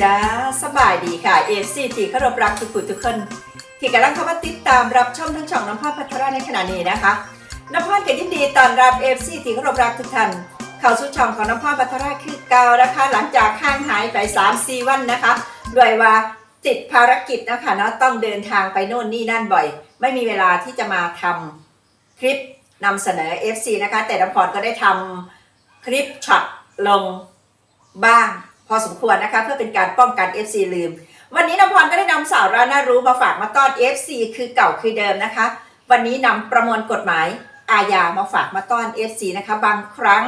จ้าสบายดีค่ะ FC ที่เคารพรักทุกทุกคนที่กำลังเข้ามาติดตามรับชมทั้งช่องน้ำพ่อพัทราในขณะนี้นะคะน้ำพ่อก็ยินดีต้อนรับ FC ที่เคารพรักทุกท่านเข้าสู่ช่องของน้ำพ่อพัทราคือเก่านะคะหลังจากห่างหายไป3-4วันนะคะด้วยว่าติดภารกิจนะคะเนาะต้องเดินทางไปโน่นนี่นั่นบ่อย ไม่มีเวลาที่จะมาทำคลิปนำเสนอ FC นะคะ แต่น้ำพรก็ได้ทำคลิปช็อตลงบ้าง พอสมควรนะคะ เพื่อเป็นการป้องกัน FC ลืม วันนี้น้ำพรก็ได้นำสาวระน่ารู้มาฝากมาต้อน FC คือเก่าคือเดิมนะคะ วันนี้นำประมวลกฎหมายอาญามาฝากมาต้อน FC นะคะ บางครั้ง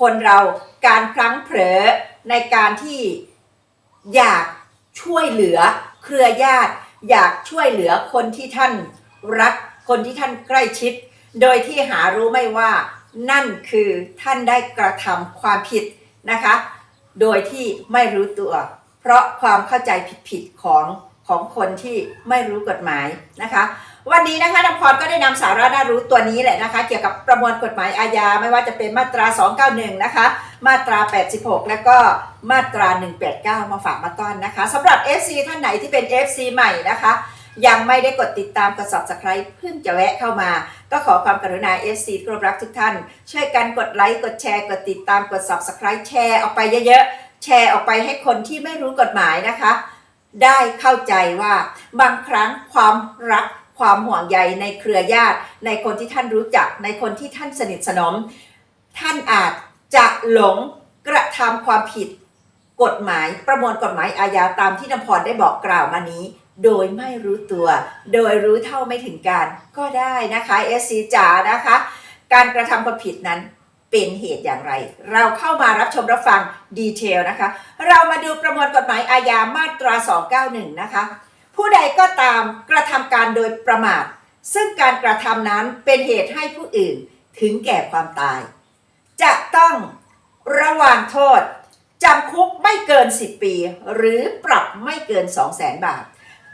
คนเราการพลั้งเผลอในการที่อยากช่วยเหลือเครือญาติ อยากช่วยเหลือคนที่ท่านรักคนที่ท่านใกล้ชิด โดยที่หารู้ไม่ว่านั่นคือท่านได้กระทำความผิดนะคะ โดยที่ไม่รู้ตัว เพราะความเข้าใจผิดๆของของคนที่ไม่รู้กฎหมายนะคะ วันนี้นะคะน้ำพรก็ได้นำสาระน่ารู้ตัวนี้แหละนะคะ เกี่ยวกับประมวลกฎหมายอาญาไม่ว่าจะเป็นมาตรา 291 นะคะ มาตรา 86 แล้วก็มาตรา 189 มาฝากมาต้อนนะคะสำหรับ FC ท่านไหนที่เป็น FC ใหม่นะคะ ยังไม่ได้กดติดตามกด subscribe เพิ่งจะแวะเข้ามา ก็ขอความกรุณา FC ที่เครพรักทุกท่าน ช่วยกันกดไลค์ กดแชร์ กดติดตาม กด subscribe แชร์ออกไปเยอะๆ แชร์ออกไปให้คนที่ไม่รู้กฎหมายนะคะ ได้เข้าใจว่าบางครั้งความรักความห่วงใยในเครือญาติ ในคนที่ท่านรู้จัก ในคนที่ท่านสนิทสนม ท่านอาจจะหลงกระทำความผิดกฎหมายประมวลกฎหมายอาญาตามที่นพรได้บอกกล่าวมานี้ โดยไม่รู้ตัว โดยรู้เท่าไม่ถึงการก็ได้นะคะเอสซีจ๋านะคะ การกระทำความผิดนั้นเป็นเหตุอย่างไร เราเข้ามารับชมรับฟังดีเทลนะคะ เรามาดูประมวลกฎหมายอาญามาตรา 291 นะคะ ผู้ใดก็ตามกระทำการโดยประมาท ซึ่งการกระทำนั้นเป็นเหตุให้ผู้อื่นถึงแก่ความตาย จะต้องระวางโทษจำคุกไม่เกิน 10 ปี หรือปรับไม่เกิน 200,000 บาท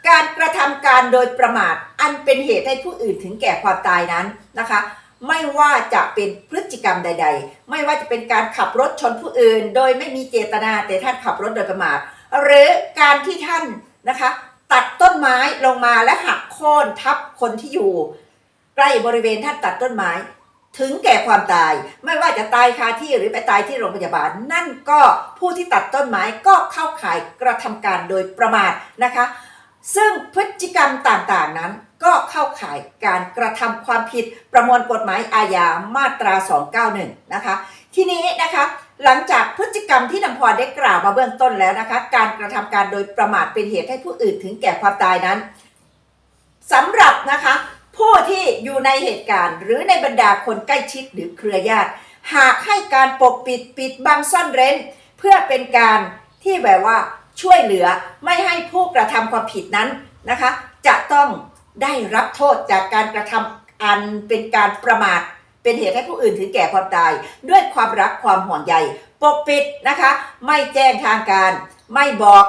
การกระทำการโดยประมาท อันเป็นเหตุให้ผู้อื่นถึงแก่ความตายนั้นนะคะ ไม่ว่าจะเป็นพฤติกรรมใด ๆ ไม่ว่าจะเป็นการขับรถชนผู้อื่น โดยไม่มีเจตนาแต่ท่านขับรถโดยประมาท หรือการที่ท่านนะคะ ตัดต้นไม้ลงมาและหักโค่นทับคนที่อยู่ ใกล้บริเวณท่านตัดต้นไม้ถึงแก่ความตายไม่ว่าจะตายคาที่หรือไปตายที่โรงพยาบาล นั่นก็ผู้ที่ตัดต้นไม้ก็เข้าข่ายกระทำการโดยประมาทนะคะ ซึ่งพฤติกรรมต่างๆนั้นก็เข้าข่ายการกระทำความผิดประมวลกฎหมายอาญามาตรา 291 นะคะ ทีนี้นะคะหลังจากพฤติกรรมที่นำพรได้กล่าวมาเบื้องต้นแล้วนะคะ การกระทำการโดยประมาทเป็นเหตุให้ผู้อื่นถึงแก่ความตายนั้นสำหรับนะคะผู้ที่อยู่ในเหตุการณ์ หรือในบรรดาคนใกล้ชิดหรือเครือญาติ หากให้การปกปิดปิดบังซ่อนเร้น เพื่อเป็นการที่แบบว่า ช่วยเหลือไม่ให้ผู้กระทำความผิดนั้นนะคะ จะต้องได้รับโทษจากการกระทำอันเป็นการประมาทเป็นเหตุให้ผู้อื่นถึงแก่ความตาย ด้วยความรักความห่วงใยปกปิดนะคะ ไม่แจ้งทางการ ไม่บอก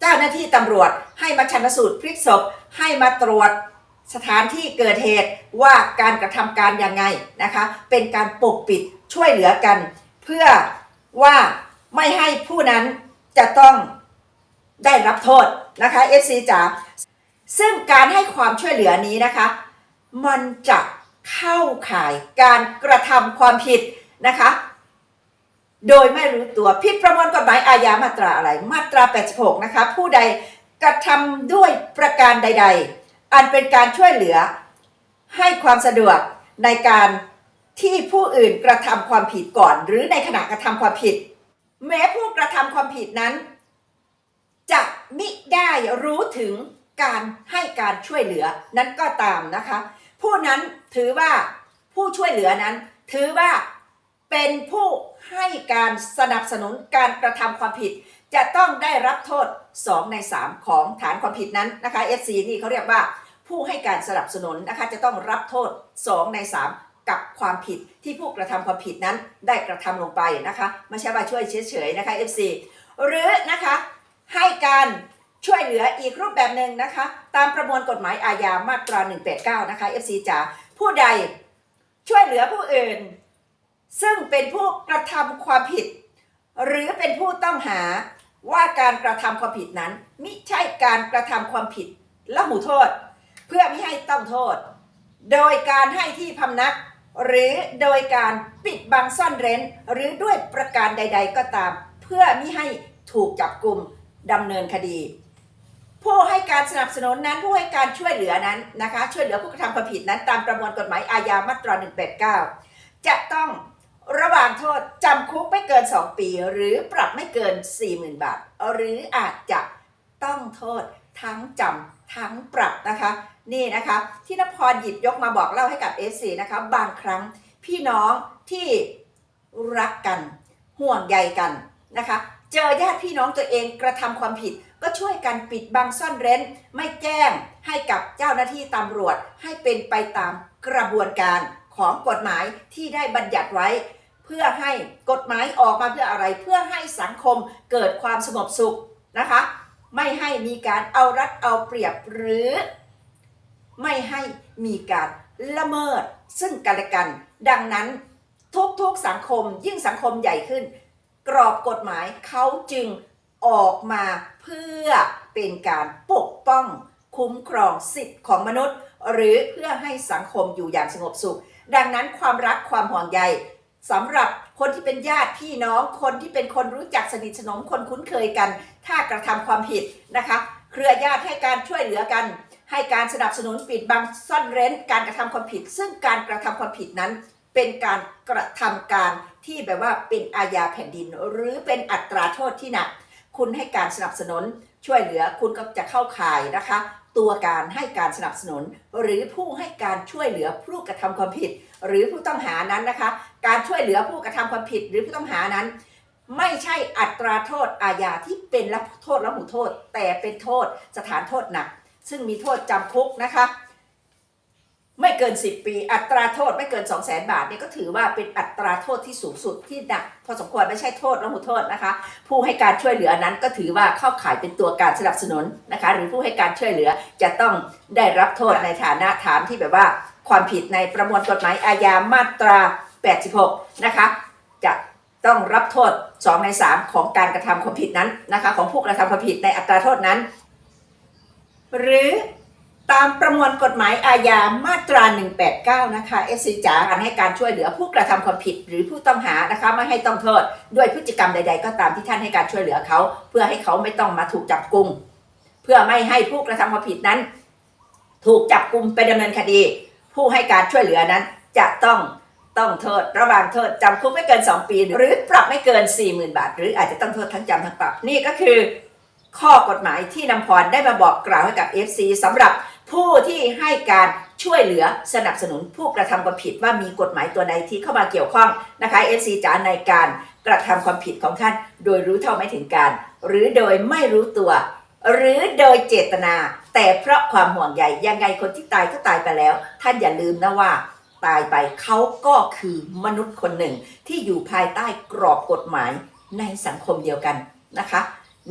เจ้าหน้าที่ตำรวจ ให้มาชันสูตรพลิกศพ ให้มาตรวจสถานที่เกิดเหตุว่าการกระทำการยังไงนะคะ เป็นการปกปิดช่วยเหลือกัน เพื่อว่าไม่ให้ผู้นั้น จะต้องได้รับโทษนะคะ FC จ๋าซึ่งการให้ความช่วยเหลือนี้นะคะ มันจะเข้าข่ายการกระทำความผิดนะคะ โดยไม่รู้ตัวผิดประมวลกฎหมายอาญามาตราอะไร มาตรา 86 นะคะ ผู้ใดกระทำด้วยประการใด ๆ อันเป็นการช่วยเหลือ ให้ความสะดวกในการที่ผู้อื่นกระทำความผิดก่อน หรือในขณะกระทำความผิด แม้ผู้กระทำความผิดนั้น จะมิได้รู้ถึงการให้การช่วยเหลือนั้นก็ตามนะคะ ผู้นั้นถือว่าผู้ช่วยเหลือนั้น ถือว่าเป็นผู้ให้การสนับสนุนการกระทำความผิด จะต้องได้รับโทษ 2 ใน 3 ของฐานความผิดนั้นนะคะ FC นี่เขาเรียกว่าผู้ให้การสนับสนุนนะคะจะต้องรับโทษ 2 ใน 3 กับความผิดที่ผู้กระทำความผิดนั้นได้กระทำลงไปนะคะไม่ใช่ว่าช่วยเฉยๆนะคะ FC หรือนะคะให้การช่วยเหลืออีกรูปแบบหนึ่งนะคะ ตามประมวลกฎหมายอาญามาตรา 189 นะคะ FC จ๋าผู้ใดช่วยเหลือผู้อื่น ซึ่งเป็นผู้กระทำความผิด หรือเป็นผู้ต้องหาว่าการกระทำความผิดนั้น มิใช่การกระทำความผิดละหูโทษ เพื่อไม่ให้ต้องโทษ โดยการให้ที่พำนัก หรือโดยการปิดบังซ่อนเร้น หรือด้วยประการใด ๆ ก็ตาม เพื่อไม่ให้ถูกจับกลุ่มดำเนินคดี ผู้ให้การสนับสนุนนั้นผู้ให้การช่วยเหลือนั้นนะคะ ช่วยเหลือผู้กระทำความผิดนั้น ตามประมวลกฎหมายอาญามาตรา 189 จะต้องระหว่างโทษจำคุกไม่เกิน 2 ปี หรือปรับไม่เกิน 40,000 บาท หรืออาจจะต้องโทษ ทั้งจำทั้งปรับนะคะ นี่นะคะที่นพรหยิบยกมาบอกเล่าให้กับ f อนะคะ บางครั้งพี่น้องที่รักกัน ห่วงใยกันนะคะ เจอญาติพี่น้องตัวเองกระทำความผิด ก็ช่วยกันปิดบังซ่อนเร้น ไม่แจ้งให้กับเจ้าหน้าที่ตำรวจให้เป็นไปตามกระบวนการของกฎหมายที่ได้บัญญัติไว้ เพื่อให้กฎหมายออกมาเพื่ออะไรเพื่อให้สังคมเกิดความสงบสุขนะคะ ไม่ให้มีการเอารัดเอาเปรียบหรือ ไม่ให้มีการละเมิดซึ่งกันและกัน ดังนั้นทุกๆสังคมยิ่งสังคมใหญ่ขึ้น กรอบกฎหมายเขาจึงออกมาเพื่อเป็นการปกป้องคุ้มครองสิทธิ์ของมนุษย์ หรือเพื่อให้สังคมอยู่อย่างสงบสุข ดังนั้นความรักความห่วงใย สำหรับคนที่เป็นญาติพี่น้องคนที่เป็นคนรู้จักสนิทสนมคนคุ้นเคยกัน ถ้ากระทำความผิดนะคะ เครือญาติให้การช่วยเหลือกัน ให้การสนับสนุนปิดบังซ่อนเร้นการกระทำความผิด ซึ่งการกระทำความผิดนั้น เป็นการกระทำการที่แบบว่าเป็นอาญาแผ่นดิน หรือเป็นอัตราโทษที่หนัก คุณให้การสนับสนุนช่วยเหลือคุณก็จะเข้าข่ายนะคะ ตัวการให้การสนับสนุน หรือผู้ให้การช่วยเหลือผู้กระทำความผิด หรือผู้ต้องหานั้นนะคะ การช่วยเหลือผู้กระทำความผิดหรือผู้ต้องหานั้น ไม่ใช่อัตราโทษอาญาที่เป็นละโทษละหูโทษ แต่เป็นโทษสถานโทษหนัก ซึ่งมีโทษจำคุกนะคะ ไม่เกิน 10 ปี อัตราโทษไม่เกิน 2 0 0 0 0 0 บาทเนี่ยก็ถือว่าเป็นอัตราโทษที่สูงสุดที่หนักพอสมควรไม่ใช่โทษละหูโทษนะคะ ผู้ให้การช่วยเหลือนั้นก็ถือว่าเข้าข่ายเป็นตัวการสนับสนุนนะคะ หรือผู้ให้การช่วยเหลือจะต้องได้รับโทษในฐานะฐานที่แบบว่า ความผิดในประมวลกฎหมายอาญามาตรา 86 นะคะ จะต้องรับโทษ 2 ใน 3 ของการกระทำความผิดนั้นนะคะ ของผู้กระทำความผิดในอัตราโทษนั้น หรือ ตามประมวลกฎหมายอาญามาตรา 189 นะคะเอซีจ๋าการให้การช่วยเหลือผู้กระทำความผิดหรือผู้ต้องหานะคะไม่ให้ต้องโทษด้วยพฤติกรรมใด ๆ ก็ตามที่ท่านให้การช่วยเหลือเขา เพื่อให้เขาไม่ต้องมาถูกจับกุม เพื่อไม่ให้ผู้กระทำความผิดนั้น ถูกจับกุมไปดำเนินคดี ผู้ให้การช่วยเหลือนั้นจะต้องต้องโทษระหว่างโทษจำคุกไม่เกิน 2 ปี หรือปรับไม่เกิน 40,000 บาท หรืออาจจะต้องโทษทั้งจำทั้งปรับนี่ก็คือ ข้อกฎหมายที่นำพรได้มาบอกกล่าวให้กับ FC สำหรับ ผู้ที่ให้การช่วยเหลือสนับสนุนผู้กระทำความผิดว่ามีกฎหมายตัวใดที่เข้ามาเกี่ยวข้องนะคะ FC จ๋าในการกระทำความผิดของท่าน โดยรู้เท่าไม่ถึงการ หรือโดยไม่รู้ตัว หรือโดยเจตนา แต่เพราะความห่วงใยยังไงคนที่ตายก็ตายไปแล้ว ท่านอย่าลืมนะว่าตายไปเขาก็คือมนุษย์คนหนึ่งที่อยู่ภายใต้กรอบกฎหมายในสังคมเดียวกันนะคะ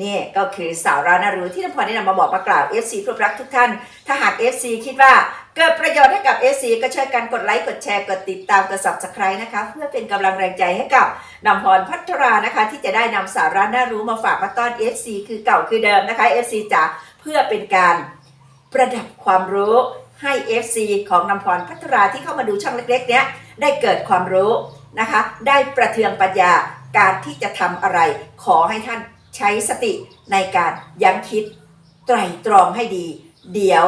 นี่ก็คือสาวระน่ารู้ที่นพรได้นำมาบอกมากล่าว FC ทุกรักทุกท่าน ถ้าหาก FC คิดว่าเกิดประโยชน์ให้กับ FC ก็ช่วยกันกดไลค์ กดแชร์ กดติดตาม กด subscribe นะคะ เพื่อเป็นกำลังแรงใจให้กับนำพรพัทรานะคะ ที่จะได้นำสาระน่ารู้มาฝากมาต้อน FC คือเก่าคือเดิมนะคะ FC จ๋าเพื่อเป็นการประดับความรู้ให้ FC ของนำพรพัทราที่เข้ามาดูช่องเล็กๆ เนี้ยได้เกิดความรู้นะคะ ได้ประเทืองปัญญาการที่จะทำอะไรขอให้ท่าน ใช้สติในการยั้งคิดไตรตรองให้ดี เดี๋ยว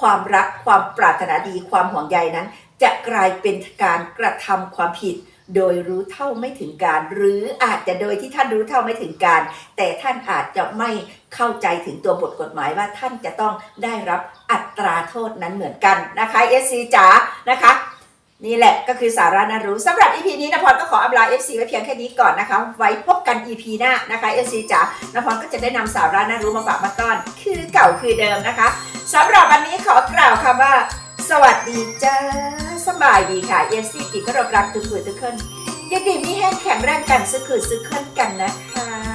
ความรักความปรารถนาดีความห่วงใยนั้น จะกลายเป็นการกระทำความผิด โดยรู้เท่าไม่ถึงการ หรืออาจจะโดยที่ท่านรู้เท่าไม่ถึงการ แต่ท่านอาจจะไม่เข้าใจถึงตัวบทกฎหมายว่าท่านจะต้องได้รับอัตราโทษนั้นเหมือนกันนะคะเอสซีจ๋านะคะ นี่แหละก็คือสาระน่ารู้สำหรับ EP นี้นพรก็ขออำลา FC ไว้เพียงแค่นี้ก่อนนะคะ ไว้พบกัน EP หน้านะคะ FC จ๋านพรก็จะได้นำสาระน่ารู้มาฝากมาต้อน คือเก่าคือเดิมนะคะสำหรับวันนี้ขอกล่าวคำว่า สวัสดีจ้าสบายดีค่ะ FC ที่เคารพรักทุกคนทุกคนยินดีมีแห้งแข็งแรงกันสุขุสุขคนกันนะคะ